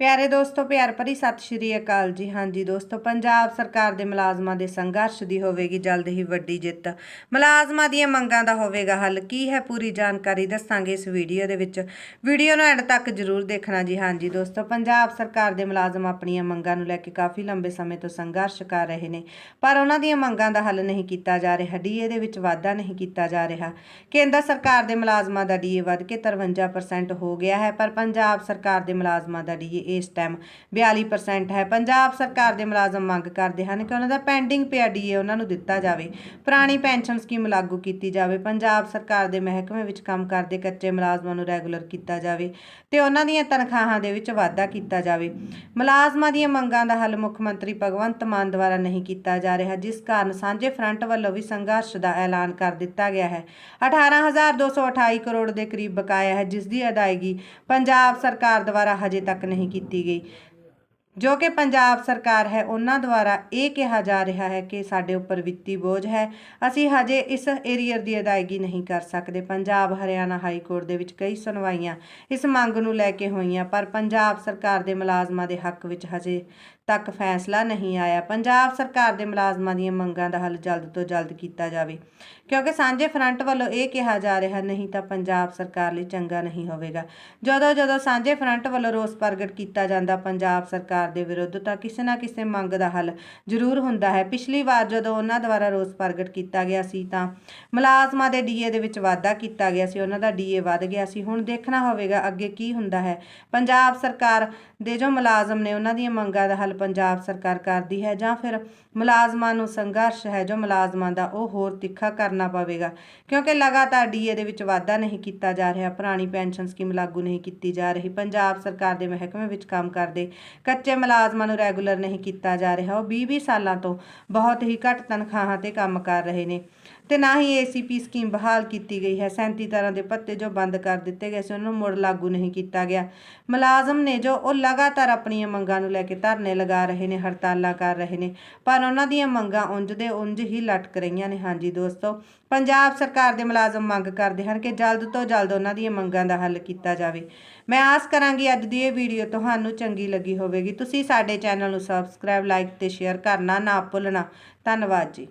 ਪਿਆਰੇ ਦੋਸਤੋ, ਪਿਆਰ ਭਰੀ ਸਤਿ ਸ਼੍ਰੀ ਅਕਾਲ ਜੀ। ਹਾਂਜੀ ਦੋਸਤੋ, ਪੰਜਾਬ ਸਰਕਾਰ ਦੇ ਮੁਲਾਜ਼ਮਾਂ ਦੇ ਸੰਘਰਸ਼ ਦੀ ਹੋਵੇਗੀ ਜਲਦ ਹੀ ਵੱਡੀ ਜਿੱਤ। ਮੁਲਾਜ਼ਮਾਂ ਦੀਆਂ ਮੰਗਾਂ ਦਾ ਹੋਵੇਗਾ ਹੱਲ। ਕੀ ਹੈ ਪੂਰੀ ਜਾਣਕਾਰੀ ਦੱਸਾਂਗੇ ਇਸ ਵੀਡੀਓ ਦੇ ਵਿੱਚ। ਵੀਡੀਓ ਨੂੰ ਐਂਡ ਤੱਕ ਜਰੂਰ ਦੇਖਣਾ ਜੀ। ਹਾਂਜੀ ਦੋਸਤੋ, ਪੰਜਾਬ ਸਰਕਾਰ ਦੇ ਮੁਲਾਜ਼ਮ ਆਪਣੀਆਂ ਮੰਗਾਂ ਨੂੰ ਲੈ ਕੇ ਕਾਫੀ ਲੰਬੇ ਸਮੇਂ ਤੋਂ ਸੰਘਰਸ਼ ਕਰ ਰਹੇ ਨੇ, ਪਰ ਉਹਨਾਂ ਦੀਆਂ ਮੰਗਾਂ ਦਾ ਹੱਲ ਨਹੀਂ ਕੀਤਾ ਜਾ ਰਿਹਾ। ਡੀਏ ਦੇ ਵਿੱਚ ਵਾਧਾ ਨਹੀਂ ਕੀਤਾ ਜਾ ਰਿਹਾ। ਕੇਂਦਰ ਸਰਕਾਰ ਦੇ ਮੁਲਾਜ਼ਮਾਂ ਦਾ ਡੀਏ ਵੱਧ ਕੇ 53% ਹੋ ਗਿਆ ਹੈ, ਪਰ ਪੰਜਾਬ ਸਰਕਾਰ ਦੇ ਮੁਲਾਜ਼ਮਾਂ ਦਾ ਡੀਏ ਇਸ ਟਾਈਮ 42% ਹੈ। ਪੰਜਾਬ ਸਰਕਾਰ ਦੇ ਮੁਲਾਜ਼ਮ ਮੰਗ ਕਰਦੇ ਹਨ ਕਿ ਉਹਨਾਂ ਦਾ ਪੈਂਡਿੰਗ ਪਿਆ ਡੀਏ ਉਹਨਾਂ ਨੂੰ ਦਿੱਤਾ ਜਾਵੇ। ਪੁਰਾਣੀ ਪੈਨਸ਼ਨ ਸਕੀਮ ਲਾਗੂ ਕੀਤੀ ਜਾਵੇ। ਪੰਜਾਬ ਸਰਕਾਰ ਦੇ ਮਹਿਕਮੇ ਵਿੱਚ ਕੰਮ ਕਰਦੇ ਕੱਚੇ ਮੁਲਾਜ਼ਮਾਂ ਨੂੰ ਰੈਗੂਲਰ ਕੀਤਾ ਜਾਵੇ ਤੇ ਉਹਨਾਂ ਦੀਆਂ ਤਨਖਾਹਾਂ ਦੇ ਵਿੱਚ ਵਾਧਾ ਕੀਤਾ ਜਾਵੇ। ਮੁਲਾਜ਼ਮਾਂ ਦੀਆਂ ਮੰਗਾਂ ਦਾ ਹੱਲ ਮੁੱਖ ਮੰਤਰੀ ਭਗਵੰਤ ਮਾਨ ਦੁਆਰਾ ਨਹੀਂ ਕੀਤਾ ਜਾ ਰਿਹਾ, ਜਿਸ ਕਾਰਨ ਸਾਂਝੇ ਫਰੰਟ ਵੱਲੋਂ ਵੀ ਸੰਘਰਸ਼ ਦਾ ਐਲਾਨ ਕਰ ਦਿੱਤਾ ਗਿਆ ਹੈ। 18228 ਕਰੋੜ ਦੇ ਕਰੀਬ ਬਕਾਇਆ ਹੈ, ਜਿਸ ਦੀ ਅਦਾਇਗੀ ਪੰਜਾਬ ਸਰਕਾਰ ਦੁਆਰਾ ਹਜੇ ਤੱਕ ਨਹੀਂ ਕੀਤੀ ਗਈ। ਜੋ ਕਿ ਪੰਜਾਬ ਸਰਕਾਰ ਹੈ, ਉਹਨਾਂ ਦੁਆਰਾ ਇਹ ਕਿਹਾ ਜਾ ਰਿਹਾ ਹੈ ਕਿ ਸਾਡੇ ਉੱਪਰ ਵਿੱਤੀ ਬੋਝ ਹੈ। ਅਸੀਂ ਹਜੇ ਇਸ ਏਰੀਅਰ ਦੀ ਅਦਾਇਗੀ ਨਹੀਂ ਕਰ ਸਕਦੇ। ਪੰਜਾਬ, ਹਰਿਆਣਾ ਹਾਈ ਕੋਰਟ ਦੇ ਵਿੱਚ ਕਈ ਸੁਣਵਾਈਆਂ ਇਸ ਮੰਗ ਨੂੰ ਲੈ ਕੇ ਹੋਈਆਂ, ਪਰ ਪੰਜਾਬ ਸਰਕਾਰ ਦੇ ਮੁਲਾਜ਼ਮਾਂ ਦੇ ਹੱਕ ਵਿੱਚ ਹਜੇ ਤੱਕ ਫੈਸਲਾ ਨਹੀਂ ਆਇਆ। ਪੰਜਾਬ ਸਰਕਾਰ ਦੇ ਮੁਲਾਜ਼ਮਾਂ ਦੀਆਂ ਮੰਗਾਂ ਦਾ ਹੱਲ ਜਲਦ ਤੋਂ ਜਲਦ ਕੀਤਾ ਜਾਵੇ। ਕਿਉਂਕਿ ਸਾਂਝੇ ਫਰੰਟ ਵੱਲੋਂ ਇਹ ਕਿਹਾ ਜਾ ਰਿਹਾ, ਨਹੀਂ ਤਾਂ ਪੰਜਾਬ ਸਰਕਾਰ ਲਈ ਚੰਗਾ ਨਹੀਂ ਹੋਵੇਗਾ। ਜਦੋਂ ਜਦੋਂ ਸਾਂਝੇ ਫਰੰਟ ਵੱਲੋਂ ਰੋਸ ਪ੍ਰਗਟ ਕੀਤਾ ਜਾਂਦਾ, ਪੰਜਾਬ ਸਰਕਾਰ ਦੇ ਵਿਰੁੱਧ ਤਾਂ ਕਿਸੇ ਨਾ ਕਿਸੇ ਮੰਗ ਦਾ ਹੱਲ ਜ਼ਰੂਰ ਹੁੰਦਾ ਹੈ। ਪਿਛਲੀ ਵਾਰ ਜਦੋਂ ਉਹਨਾਂ ਦੁਆਰਾ ਰੋਸ ਪ੍ਰਗਟ ਕੀਤਾ ਗਿਆ ਸੀ, ਤਾਂ ਮੁਲਾਜ਼ਮਾਂ ਦੇ ਡੀਏ ਦੇ ਵਿੱਚ ਵਾਧਾ ਕੀਤਾ ਗਿਆ ਸੀ। ਉਹਨਾਂ ਦਾ ਡੀਏ ਵੱਧ ਗਿਆ ਸੀ। ਹੁਣ ਦੇਖਣਾ ਹੋਵੇਗਾ ਅੱਗੇ ਕੀ ਹੁੰਦਾ ਹੈ। ਪੰਜਾਬ ਸਰਕਾਰ ਦੇ ਜੋ ਮੁਲਾਜ਼ਮ ਨੇ, ਉਹਨਾਂ ਦੀਆਂ ਮੰਗਾਂ ਦਾ ਹੱਲ ਪੰਜਾਬ ਸਰਕਾਰ ਕਰਦੀ ਹੈ ਜਾਂ ਫਿਰ ਮੁਲਾਜ਼ਮਾਂ ਨੂੰ ਸੰਘਰਸ਼ ਹੈ, ਜੋ ਮੁਲਾਜ਼ਮਾਂ ਦਾ ਉਹ ਹੋਰ ਤਿੱਖਾ ਕਰਨਾ ਪਵੇਗਾ। ਕਿਉਂਕਿ ਲਗਾਤਾਰ ਡੀਏ ਦੇ ਵਿੱਚ ਵਾਧਾ ਨਹੀਂ ਕੀਤਾ ਜਾ ਰਿਹਾ, ਪੁਰਾਣੀ ਪੈਨਸ਼ਨ ਸਕੀਮ ਲਾਗੂ ਨਹੀਂ ਕੀਤੀ ਜਾ ਰਹੀ, ਪੰਜਾਬ ਸਰਕਾਰ ਦੇ ਮਹਿਕਮੇ ਵਿੱਚ ਕੰਮ ਕਰਦੇ ਕੱਚੇ ਮੁਲਾਜ਼ਮਾਂ ਨੂੰ ਰੈਗੂਲਰ ਨਹੀਂ ਕੀਤਾ ਜਾ ਰਿਹਾ। ਉਹ 20-20 ਸਾਲਾਂ ਤੋਂ ਬਹੁਤ ਹੀ ਘੱਟ ਤਨਖਾਹਾਂ ਤੇ ਕੰਮ ਕਰ ਰਹੇ ਨੇ। ਤੇ ਨਾ ਹੀ ਏਸੀਪੀ ਸਕੀਮ ਬਹਾਲ ਕੀਤੀ ਗਈ ਹੈ। 37 ਤਰ੍ਹਾਂ ਦੇ ਪੱਤੇ ਜੋ ਬੰਦ ਕਰ ਦਿੱਤੇ ਗਏ ਸੀ, ਉਹਨਾਂ ਨੂੰ ਮੁੜ ਲਾਗੂ ਨਹੀਂ ਕੀਤਾ ਗਿਆ। ਮੁਲਾਜ਼ਮ ਨੇ ਜੋ ਉਹ ਲਗਾਤਾਰ ਆਪਣੀਆਂ ਮੰਗਾਂ ਨੂੰ ਲੈ ਕੇ ਧਰਨੇ ਲਗਾ ਰਹੇ ਨੇ, ਹੜਤਾਲਾਂ ਕਰ ਰਹੇ ਨੇ, ਪਰ ਉਹਨਾਂ ਦੀਆਂ ਮੰਗਾਂ ਉਂਝ ਦੇ ਉਂਝ ਹੀ ਲਟਕ ਰਹੀਆਂ ਨੇ। ਹਾਂਜੀ ਦੋਸਤੋ, ਪੰਜਾਬ ਸਰਕਾਰ ਦੇ ਮੁਲਾਜ਼ਮ ਮੰਗ ਕਰਦੇ ਹਨ ਕਿ ਜਲਦ ਤੋਂ ਜਲਦ ਉਹਨਾਂ ਦੀਆਂ ਮੰਗਾਂ ਦਾ ਹੱਲ ਕੀਤਾ ਜਾਵੇ। ਮੈਂ ਆਸ ਕਰਾਂਗੀ ਅੱਜ ਦੀ ਇਹ ਵੀਡੀਓ ਤੁਹਾਨੂੰ ਚੰਗੀ ਲੱਗੀ ਹੋਵੇਗੀ। ਤੁਸੀਂ ਸਾਡੇ ਚੈਨਲ ਨੂੰ ਸਬਸਕ੍ਰਾਈਬ ਲਾਈਕ ਤੇ ਸ਼ੇਅਰ ਕਰਨਾ ਨਾ ਭੁੱਲਣਾ। ਧੰਨਵਾਦ ਜੀ।